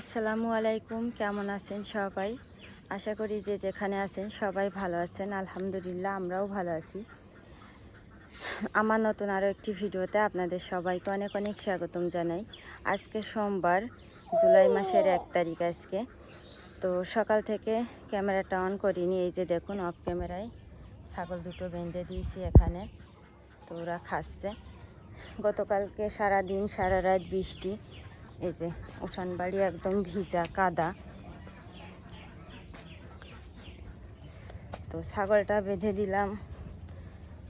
আসসালামু আলাইকুম, কেমন আছেন সবাই? আশা করি যে যেখানে আছেন সবাই ভালো আছেন। আলহামদুলিল্লাহ, আমরাও ভালো আছি। আমার নতুন আরও একটি ভিডিওতে আপনাদের সবাইকে অনেক অনেক স্বাগতম জানাই। আজকে সোমবার, জুলাই মাসের এক তারিখ আজকে। তো সকাল থেকে ক্যামেরাটা অন করিনি, এই যে দেখুন অফ ক্যামেরায় ছাগল দুটো বেঁধে দিয়েছি এখানে। তো ওরা খাচ্ছে। গতকালকে সারা দিন সারা রাত বৃষ্টি। এই যে উঠান বাড়ি একদম ভিজা, কাদা। তো ছাগলটা বেঁধে দিলাম।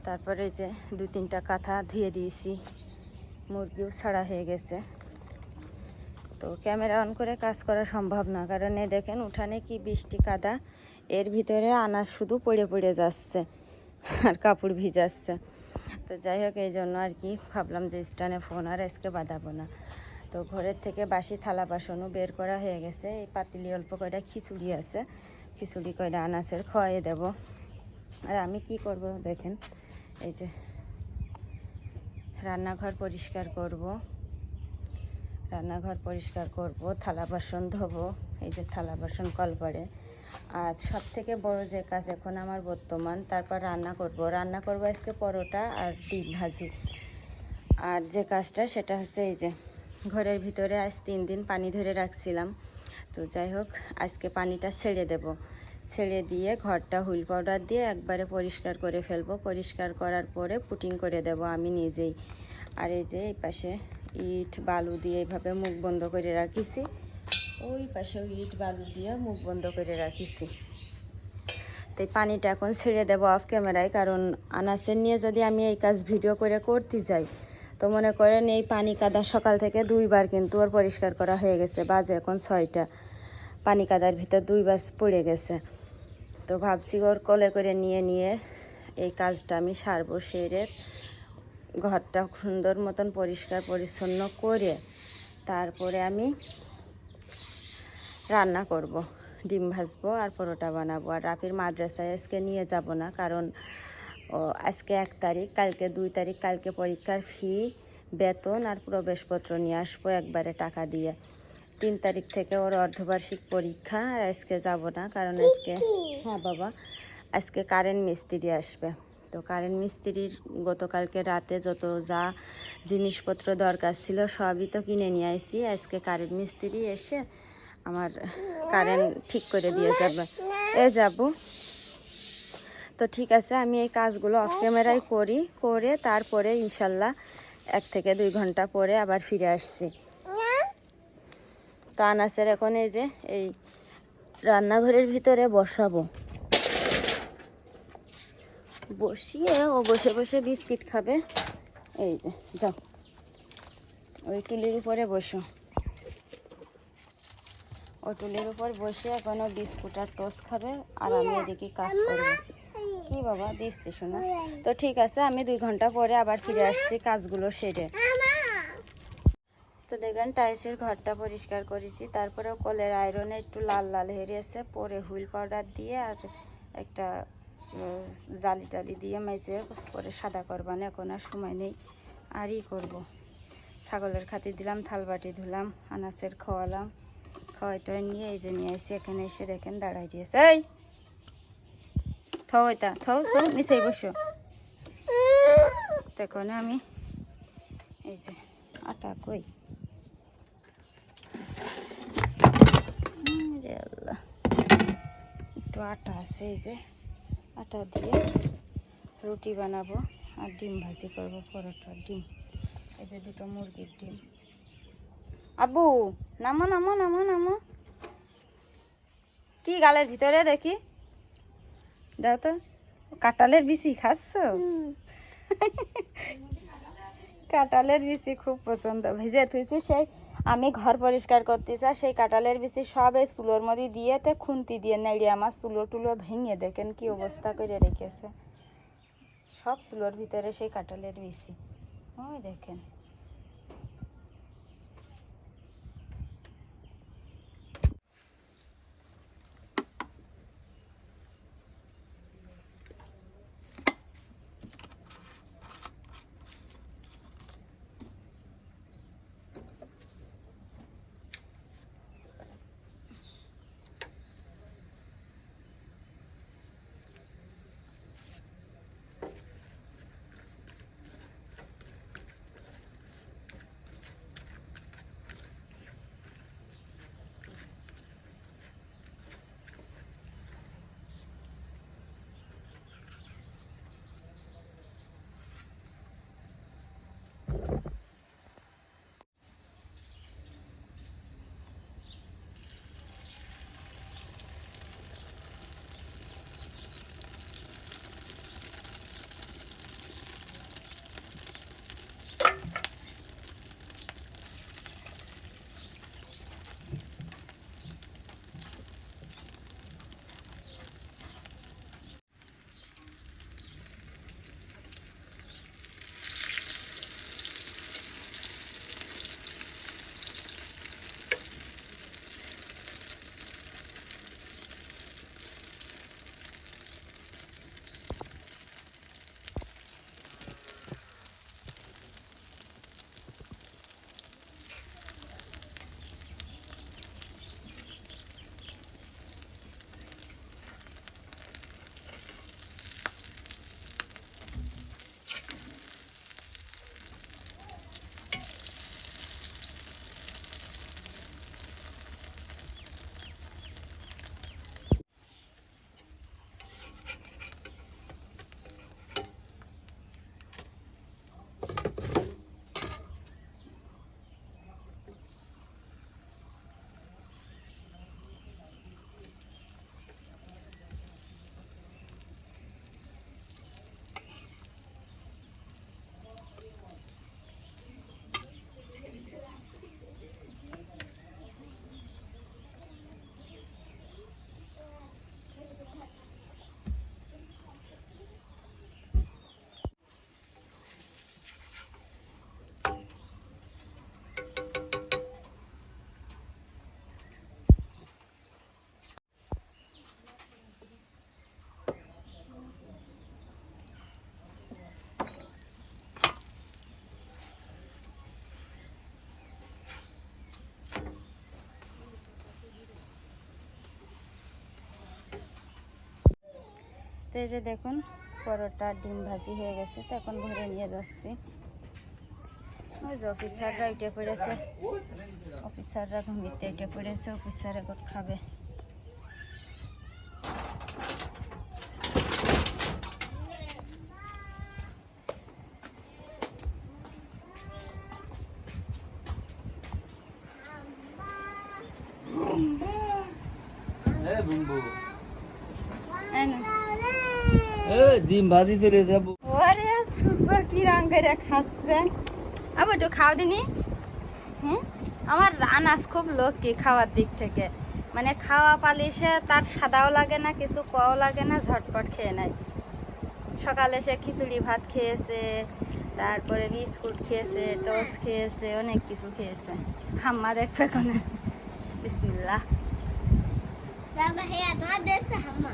তারপরে যে দু তিনটা কাঁথা ধুয়ে দিয়েছি। মুরগিও ছাড়া হয়ে গেছে। তো ক্যামেরা অন করে কাজ করা সম্ভব না। কারণ এ দেখেন উঠানে কি বৃষ্টি, কাদা। এর ভিতরে আনাজ শুধু পড়ে পড়ে যাচ্ছে আর কাপড় ভিজাচ্ছে। তো যাই হোক, এই জন্য আর কি ভাবলাম যে স্টানে ফোন আর আজকে বাঁধাবো না। তো ঘরের থেকে বাসি থালা বাসনও বের করা হয়ে গেছে। এই পাতিলি অল্প কয়টা খিচুড়ি আছে। খিচুড়ি কয়টা আনাসের খাওয়াই দেব। আর আমি কি করব দেখেন, এই যে রান্নাঘর পরিষ্কার করব। রান্নাঘর পরিষ্কার করব, থালা বাসন ধোবো, এই যে থালা বাসন কল পড়ে আর সব থেকে বড় যে কাজ এখন আমার বর্তমান, তারপর রান্না করব। রান্না করব আজকে পরোটা আর ডিম ভাজি। আর যে কাজটা সেটা হচ্ছে এই যে ঘরের ভিতরে আজ তিন দিন পানি ধরে রাখছিলাম। তো যাই হোক, আজকে পানিটা ছেড়ে দেব। ছেড়ে দিয়ে ঘরটা হুইল পাউডার দিয়ে একবারে পরিষ্কার করে ফেলব। পরিষ্কার করার পরে পুটিং করে দেব আমি নিজেই। আর এই যে এই পাশে ইট, বালু দিয়ে এইভাবে মুখ বন্ধ করে রাখিছি। ওই পাশেও ইট, বালু দিয়ে মুখ বন্ধ করে রাখিছি। তাই পানিটা এখন ছেড়ে দেবো অফ ক্যামেরায় কারণ আনাসের নিয়ে যদি আমি এই কাজ ভিডিও করে করতে যাই তো মনে করেন এই পানি কাদা সকাল থেকে দুইবার কিন্তু ওর পরিষ্কার করা হয়ে গেছে। বাজে এখন ছয়টা। পানি কাদার ভিতর দুইবার পড়ে গেছে। তো ভাবছি ওর কোলে করে নিয়ে নিয়ে এই কাজটা আমি সারবো সেরে ঘরটা সুন্দর মতন পরিষ্কার পরিচ্ছন্ন করে তারপরে আমি রান্না করব। ডিম ভাজবো আর পরোটা বানাবো। আর রাফির মাদ্রাসায় আজকে নিয়ে যাব না, কারণ ও, আজকে এক তারিখ, কালকে দুই তারিখ, কালকে পরীক্ষার ফি, বেতন আর প্রবেশপত্র নিয়ে আসব একবারে টাকা দিয়ে। তিন তারিখ থেকে ওর অর্ধবার্ষিক পরীক্ষা আর আজকে যাব না কারণ আজকে হ্যাঁ বাবা, আজকে কারেন্ট মিস্ত্রি আসবে। তো কারেন্ট মিস্ত্রির গতকালকে রাতে যত যা জিনিসপত্র দরকার ছিল সবই তো কিনে নিয়ে আসছি আজকে কারেন্ট মিস্ত্রি এসে আমার কারেন্ট ঠিক করে দিয়ে যাবে। এ যাব। তো ঠিক আছে, আমি এই কাজগুলো অফ ক্যামেরায় করি, করে তারপরে ইনশাল্লাহ এক থেকে দুই ঘণ্টা পরে আবার ফিরে আসছি। তো আনাসের এখন এই যে, এই রান্নাঘরের ভিতরে বসাবো। বসিয়ে ও বসে বসে বিস্কিট খাবে। এই যে, যাও। ওই টুলির উপরে বসো। ও টুলির উপর বসে এখনও বিস্কুট আর টোস্ট খাবে, আর আমি এদিকে কাজ করব। কি বাবা দিচ্ছি শোনা। তো ঠিক আছে আমি দুই ঘণ্টা পরে আবার ফিরে আসছি কাজগুলো সেরে। তো দেখবেন টাইসের ঘরটা পরিষ্কার করেছি। তারপরে কলের আয়রনে একটু লাল লাল হেরিয়েছে পরে হুইল পাউডার দিয়ে আর একটা জালি টালি দিয়ে মেজে পরে সাদা করবানো এখন আর সময় নেই। আর ই করব। ছাগলের খাতি দিলাম থালবাটি ধুলাম আনাসের খাওয়ালাম। খাওয়াই টাওয়াই নিয়ে এই যে নিয়ে এসে এখানে এসে দেখেন দাঁড়াই দিয়েছে এই! থও এটা, থও থও নিচেই বসো। আমি, এই যে, আটা কই? আল্লাহ। একটু আটা আছে এই যে, আটা দিয়ে রুটি বানাবো আর ডিম ভাজি করব, পরোটা, ডিম। এই যে দুটো মুরগির ডিম। আব্বু, নামো নামো নামো নামো। কি গালের ভিতরে দেখি? দাও তো। কাঁঠালের বিচি খাচ্ছ? কাঁঠালের বিচি খুব পছন্দ। ভিজে থুইছি সেই আমি ঘর পরিষ্কার করতেছি আর সেই কাঁঠালের বিচি সব এই চুলোর মধ্যে দিয়ে তে খুন্তি দিয়ে নেড়ে আমার চুলো টুলো ভেঙে দেখেন কি অবস্থা করে রেখেছে। সব চুলোর ভিতরে সেই কাঁঠালের বিচি। ওই দেখেন। তো এই যে দেখুন, পরোটা, ডিম ভাজি হয়ে গেছে, তো এখন ঘরে নিয়ে যাচ্ছি। ওই যে অফিসাররা এটা পড়েছে অফিসাররা ঘুমিতে এটা পড়েছে অফিসার এখন খাবে। ডিম ভাজি চলে যাব। ওরে সুসো কি রং করে খাচ্ছে। আবার একটু খাও দিনি। হ্যাঁ আমার আনাজ খুব লক্ষ্মী খাওয়ার দিক থেকে। মানে খাওয়া পালিশে তার সাদাও লাগে না কিছু কও লাগে না ঝটপট খেয়ে নেয়। সকালে সে খিচুড়ি ভাত খেয়েছে তারপরে বিস্কুট খেয়েছে টোস্ট খেয়েছে অনেক কিছু খেয়েছে। হাম্মা দেখবে কোনে। বিসমিল্লাহ। বাবা হে তোমার দেশে হাম্মা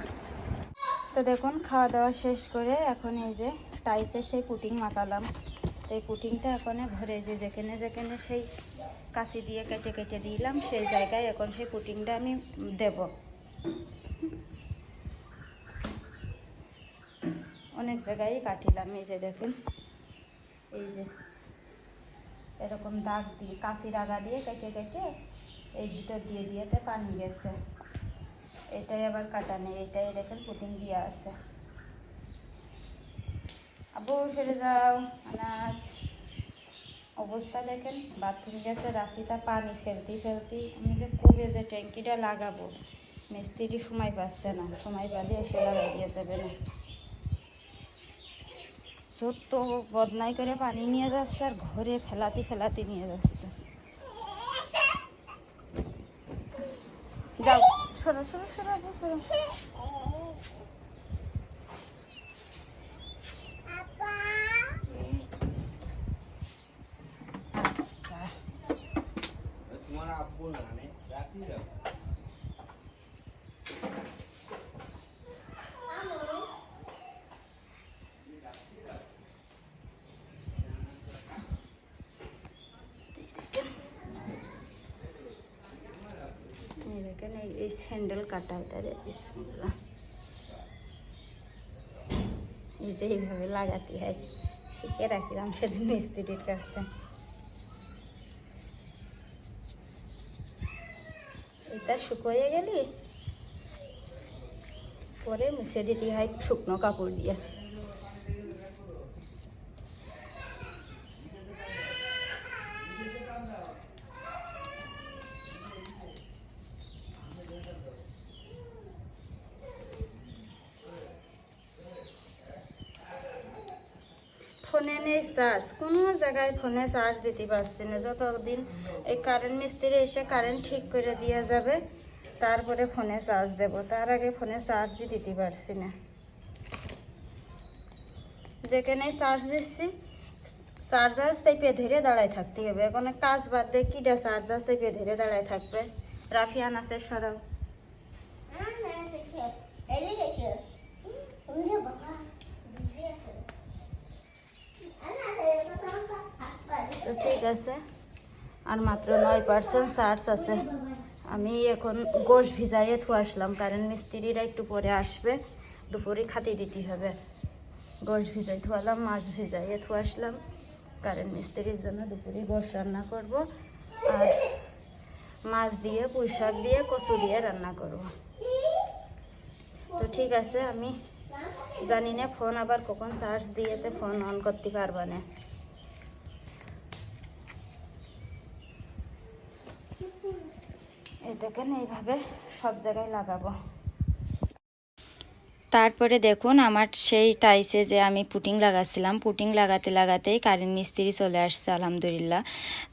তো দেখুন খাওয়া দাওয়া শেষ করে এখন এই যে টাইসের সেই পুটিং মাখালাম। তো এই পুটিংটা এখন ঘরে যে যেখানে যেখানে সেই কাঁচি দিয়ে কেটে কেটে দিলাম, সেই জায়গায় এখন সেই পুটিংটা আমি দেব। অনেক জায়গায় কাটিলাম, এই যে দেখুন। এই যে এরকম দাগ দিয়ে কাঁচির আগা দিয়ে কেটে কেটে এই ভিতর দিয়ে দিয়েতে পানি গেছে। এটাই আবার কাটা নেই, এটাই দেখেন পুটিং দিয়া আছে। আবু, সেরে যাও, আনাস। অবস্থা দেখেন, বাথরুম গেছে রাখিটা পানি ফেলতে ফেলতে, আমি যে কবে যে ট্যাঙ্কিটা লাগাবো, মিস্ত্রি সময় পাচ্ছে না, সময় পালে এসে লাগাই দিয়ে যাবে না। ছোট্ট বদনাই করে পানি নিয়ে যাচ্ছে আর ঘরে ফেলাতে ফেলাতে নিয়ে যাচ্ছে। যাও। সরো সরো সরো সরো আচ্ছা। তোমার আব্বু না রাখি যাও এই দেখেন এই স্যান্ডেল কাটা এটারে বিসমিল্লাহ এই যে এইভাবে লাগাতে হয় শিখে রাখিলাম সেদিন মিস্ত্রির কাছ থেকে এটা শুকোয়ে গেলি পরে মুছে দিতে হয় শুকনো কাপড় দিয়ে ফোনে নেই চার্জ, কোনো জায়গায় ফোনে চার্জ দিতে পারছি না। যতদিন এই কারেন্ট মিস্ত্রি এসে কারেন্ট ঠিক করে দিয়ে যাবে, তারপরে ফোনে চার্জ দেব। তার আগে ফোনে চার্জই দিতে পারছি না। যেখানে চার্জ দিচ্ছি, চার্জার চেপে ধরে দাঁড়ায় থাকতে হবে। কোনো কাজ বাদ দিয়ে কিটা চার্জার চেপে ধরে দাঁড়ায় থাকবে? রাফিয়ান আছে সরাও এদিকে এসো ওরে বাবা দিদি আছে আনা এটা তো ঠিক আছে। আর মাত্র নয় পার্সেন্ট চার্জ আছে। আমি এখন গোশ ভিজাইয়ে থু আসলাম, কারণ মিস্ত্রিরা একটু পরে আসবে। দুপুরে খাতি দিতে হবে। গোশ ভিজাই থুয়ালাম, মাছ ভিজাইয়ে থু আসলাম, কারণ মিস্ত্রির জন্য দুপুরে গোশ রান্না করব। আর মাছ দিয়ে পুঁই শাক দিয়ে, কচু দিয়ে রান্না করব। তো ঠিক আছে, আমি জানি না ফোন আবার কখন চার্জ দিয়েতে ফোন অন করতে পারবা না। দেখেন এইভাবে সব জায়গায় লাগাবো। তারপরে দেখুন আমার সেই টাইসে যে আমি পুটিং লাগাচ্ছিলাম পুটিং লাগাতে লাগাতেই কারেন্ট মিস্ত্রি চলে আসছে, আলহামদুলিল্লাহ।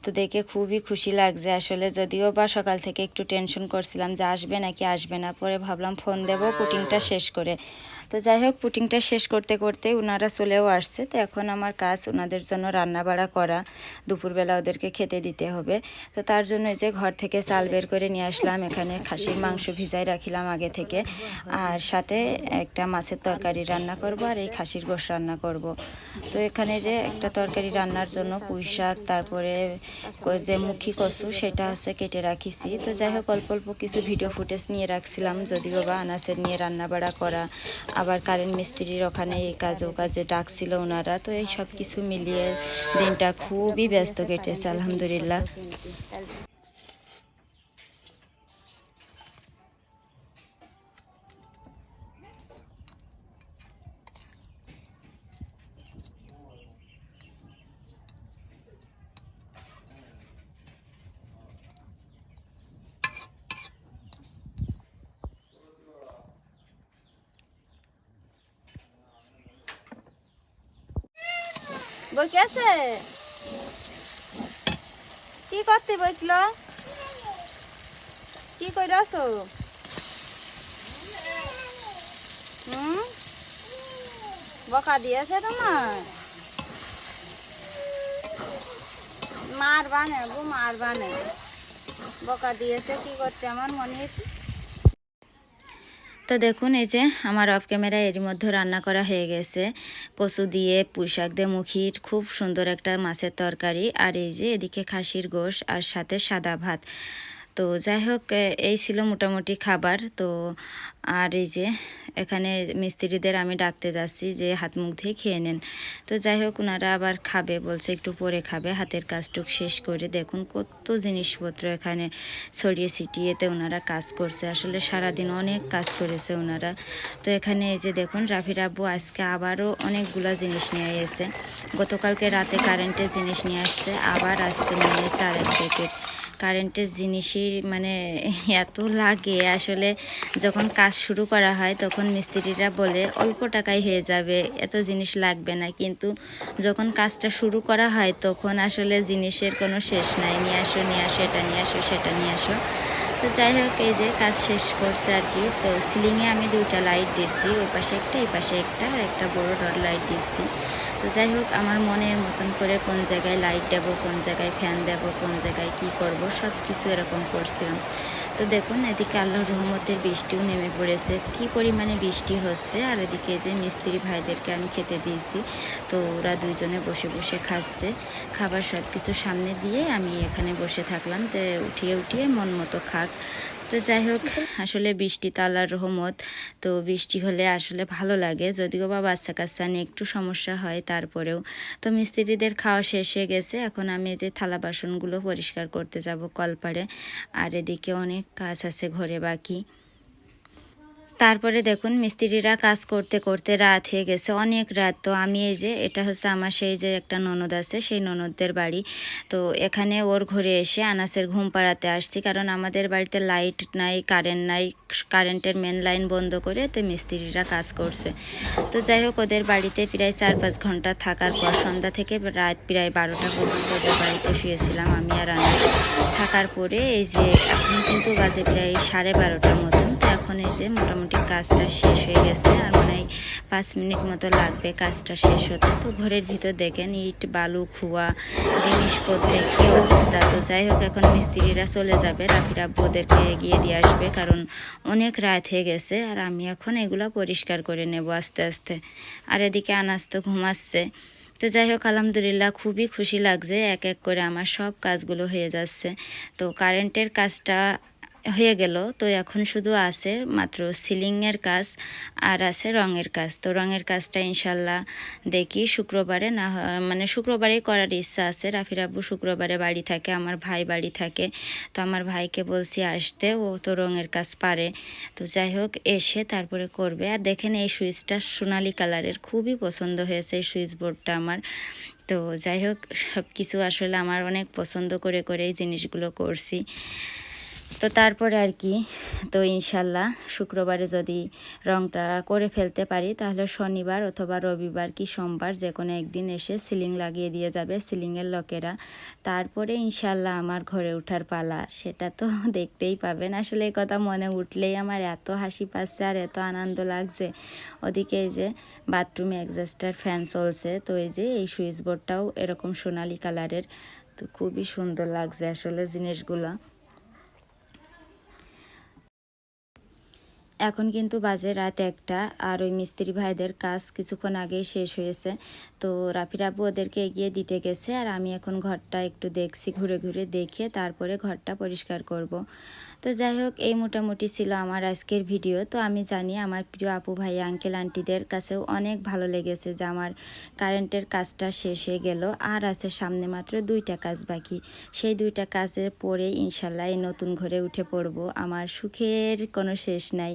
তো দেখে খুবই খুশি লাগছে আসলে, যদিও বা সকাল থেকে একটু টেনশন করছিলাম যে আসবে নাকি আসবে না, পরে ভাবলাম ফোন দেব, পুটিংটা শেষ করে। তো যাই হোক, পুটিংটা শেষ করতে করতে ওনারা চলেও আসছে। তো এখন আমার কাজ ওনাদের জন্য রান্না বাড়া করা, দুপুরবেলা ওদেরকে খেতে দিতে হবে। তো তার জন্য যে ঘর থেকে চাল বের করে নিয়ে আসলাম, এখানে খাসির মাংস ভিজাই রাখিলাম আগে থেকে। আর সাথে একটা মাছের তরকারি রান্না করব আর এই খাসির গোশ রান্না করব। তো এখানে যে একটা তরকারি রান্নার জন্য পুঁই শাক, তারপরে যে মুখী কচু, সেটা হচ্ছে কেটে রাখিছি। তো যাই হোক, অল্প অল্প কিছু ভিডিও ফুটেজ নিয়ে রাখছিলাম, যদিও বা আনাসের নিয়ে রান্না বাড়া করা আবার কারেন্ট মিস্ত্রির ওখানে এই কাজ ও কাজে ডাকছিল ওনারা। তো এই সব কিছু মিলিয়ে দিনটা খুবই ব্যস্ত কেটেছে, আলহামদুলিল্লাহ। বই কি আছে? কি করতে বইছিল কি কই আছো? হুম? বকা দিয়েছে তোমার? মার বানে গো মার বানে বকা দিয়েছে, কি করতে আমার মনে তো দেখুন, এই যে আমার অফ ক্যামেরা এরই মধ্যে রান্না করা হয়ে গেছে। কচু দিয়ে পুঁই শাক দিয়ে মুখির খুব সুন্দর একটা মাছের তরকারি। আর এই যে এদিকে খাসির গোশ আর সাথে সাদা ভাত। তো যাই হোক এই ছিল মোটামুটি খাবার। তো আর এই যে, এখানে মিস্ত্রিদের আমি ডাকতে যাচ্ছি যে হাত মুখ ধুয়ে খেয়ে নেন। তো যাই হোক ওনারা আবার খাবে, বলছে একটু পরে খাবে, হাতের কাজটুক শেষ করে। দেখুন কত জিনিসপত্র এখানে ছড়িয়ে ছিটিয়েতে ওনারা কাজ করছে। আসলে সারাদিন অনেক কাজ করেছে ওনারা তো এখানে এই যে দেখুন, রাফির আব্বু আজকে আবারও অনেকগুলা জিনিস নিয়ে এসেছে। গতকালকে রাতে কারেন্টের জিনিস নিয়ে আসছে, আবার আজকে নিয়ে এসেছে আরেক প্যাকেট কারেন্টের জিনিসই মানে এত লাগে। আসলে যখন কাজ শুরু করা হয়, তখন মিস্ত্রিরা বলে, অল্প টাকায় হয়ে যাবে, এত জিনিস লাগবে না। কিন্তু যখন কাজটা শুরু করা হয়, তখন আসলে জিনিসের কোনো শেষ নাই। নিয়ে আসো নিয়ে আসো, এটা নিয়ে আসো, সেটা নিয়ে আসো। তো যাই হোক, এই যে কাজ শেষ করছে আর কি। তো সিলিংয়ে আমি দুইটা লাইট দিচ্ছি ওই পাশে একটা এই পাশে একটা, আর একটা বড় রড লাইট দিচ্ছি। তো যাই হোক, আমার মনের মতন করে কোন জায়গায় লাইট দেবো, কোন জায়গায় ফ্যান দেবো, কোন জায়গায় কি করব সব কিছু এরকম করছিলাম। তো দেখুন, এদিকে আল্লাহর রহমতের বৃষ্টিও নেমে পড়েছে। কি পরিমাণে বৃষ্টি হচ্ছে, আর এদিকে যে মিস্ত্রি ভাইদেরকে আমি খেতে দিয়েছি, তো ওরা দুইজনে বসে বসে খাচ্ছে। খাবার সব কিছু সামনে দিয়ে আমি এখানে বসে থাকলাম যে উঠিয়ে উঠিয়ে মন মতো খাক। তো যাই হোক, আসলে বৃষ্টি তো আল্লাহর রহমত। তো বৃষ্টি হলে আসলে ভালো লাগে। যদিও বা বাচ্চা কাচ্চা নিয়ে একটু সমস্যা হয়, তারপরেও। তো মিস্ত্রিদের খাওয়া শেষ হয়ে গেছে। এখন আমি যে থালা বাসনগুলো পরিষ্কার করতে যাব কলপাড়ে। আর এদিকে অনেক কাজ আছে ঘরে বাকি। তারপরে দেখুন মিস্ত্রিরা কাজ করতে করতে রাত হয়ে গেছে, অনেক রাত। তো আমি এই যে, এটা হচ্ছে আমার সেই যে একটা ননদ আছে, সেই ননদদের বাড়ি। তো এখানে ওর ঘরে এসে আনাসের ঘুম পাড়াতে আসছি, কারণ আমাদের বাড়িতে লাইট নাই, কারেন্ট নাই, কারেন্টের মেন লাইন বন্ধ করে তো মিস্ত্রিরা কাজ করছে। তো যাই হোক, ওদের বাড়িতে প্রায় চার পাঁচ ঘণ্টা থাকার পর সন্ধ্যা থেকে রাত প্রায় বারোটা পর্যন্ত ওদের বাড়িতে শুয়েছিলাম আমি আর আনাস। থাকার পরে এই যে, এখন কিন্তু বাজে প্রায় সাড়ে বারোটার মতন তো এখন এই যে মোটামুটি কাজটা শেষ হয়ে গেছে আর মনে পাঁচ মিনিট মতো লাগবে কাজটা শেষ হতে। তো ঘরের ভিতর দেখেন ইট, বালু, খুয়া, জিনিসপত্রের কী অবস্থা। তো যাই হোক, এখন মিস্ত্রিরা চলে যাবে, রাফির আব্বু ওদেরকে এগিয়ে দিয়ে আসবে কারণ অনেক রাত হয়ে গেছে আর আমি এখন এগুলো পরিষ্কার করে নেব আস্তে আস্তে। আর এদিকে আনাজ তো ঘুমাচ্ছে। তো যাই হোক, আলহামদুলিল্লাহ খুবই খুশি লাগছে, এক এক করে আমার সব কাজগুলো হয়ে যাচ্ছে। তো কারেন্টের কাজটা হয়ে গেল। তো এখন শুধু আছে মাত্র সিলিংয়ের কাজ আর আছে রঙের কাজ। তো রঙের কাজটা ইনশাল্লাহ দেখি শুক্রবারে না মানে শুক্রবারেই করার ইচ্ছা আছে। রাফির আব্বু শুক্রবারে বাড়ি থাকে, আমার ভাই বাড়ি থাকে। তো আমার ভাইকে বলছি আসতে, ও তো রঙের কাজ পারে। তো যাই হোক, এসে তারপরে করবে। আর দেখেন এই সুইচটা সোনালি কালারের, খুবই পছন্দ হয়েছে এই সুইচ বোর্ডটা আমার। তো যাই হোক সব কিছু আসলে আমার অনেক পছন্দ করে করে এই জিনিসগুলো করছি। তো তারপরে আর কি, তো ইনশাল্লাহ শুক্রবারে যদি রংটা করে ফেলতে পারি, তাহলে শনিবার অথবা রবিবার কি সোমবার যে কোনো একদিন এসে সিলিং লাগিয়ে দিয়ে যাবে সিলিংয়ের লোকেরা। তারপরে ইনশাল্লাহ আমার ঘরে ওঠার পালা, সেটা তো দেখতেই পাবেন। আসলে এই কথা মনে উঠলেই আমার এত হাসি পাচ্ছে আর এত আনন্দ লাগছে। ওদিকে এই যে বাথরুমে অ্যাডজাস্টার ফ্যান চলছে, তো এই যে এই সুইচ বোর্ডটাও এরকম সোনালি কালারের, তো খুবই সুন্দর লাগছে আসলে জিনিসগুলো। এখন কিন্তু বাজে রাত একটা, আর ওই মিস্ত্রি ভাইদের কাজ কিছুক্ষণ আগেই শেষ হয়েছে। তো রাফির আব্বু ওদেরকে এগিয়ে দিতে গেছে, আর আমি এখন ঘরটা একটু দেখছি, ঘুরে ঘুরে দেখে তারপরে ঘরটা পরিষ্কার করব। তো যাই হোক, এই মোটামুটি ছিল আমার আজকের ভিডিও। তো আমি জানি আমার প্রিয় আপু ভাই, আঙ্কেল, আন্টিদের কাছেও অনেক ভালো লেগেছে যে আমার কারেন্টের কাজটা শেষ হয়ে গেল, আর আছে সামনে মাত্র দুইটা কাজ বাকি। সেই দুইটা কাজের পরে ইনশাল্লাহ এই নতুন ঘরে উঠে পড়ব। আমার সুখের কোনো শেষ নাই।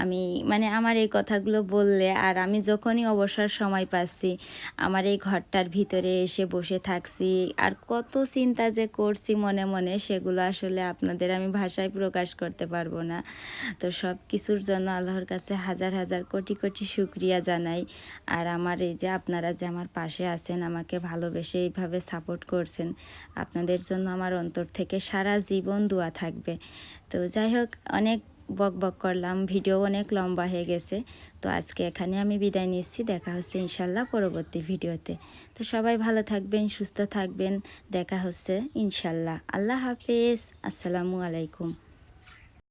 আমি মানে আমার এই কথাগুলো বললে আর আমি যখনই অবসর সময় পাচ্ছি, আমার এই ঘরটার ভিতরে এসে বসে থাকছি আর কত চিন্তা যে করছি মনে মনে, সেগুলো আসলে আপনাদের আমি ভাষায় প্রকাশ করতে পারব না। তো সব কিছুর জন্য আল্লাহর কাছে হাজার হাজার কোটি কোটি শুক্রিয়া জানাই আর আমার এই যে আপনারা যে আমার পাশে আছেন, আমাকে ভালোবেসে এইভাবে সাপোর্ট করছেন, আপনাদের জন্য আমার অন্তর থেকে সারা জীবন দোয়া থাকবে। তো যাই হোক, অনেক বক বক করলাম, ভিডিও অনেক লম্বা হয়ে গেছে, তো আজকে এখানে আমি বিদায় নিচ্ছি, দেখা হচ্ছে ইনশাল্লাহ পরবর্তী ভিডিওতে। তো সবাই ভালো থাকবেন, সুস্থ থাকবেন, দেখা হচ্ছে ইনশাল্লাহ। আল্লাহ হাফেজ, আসসালামু আলাইকুম।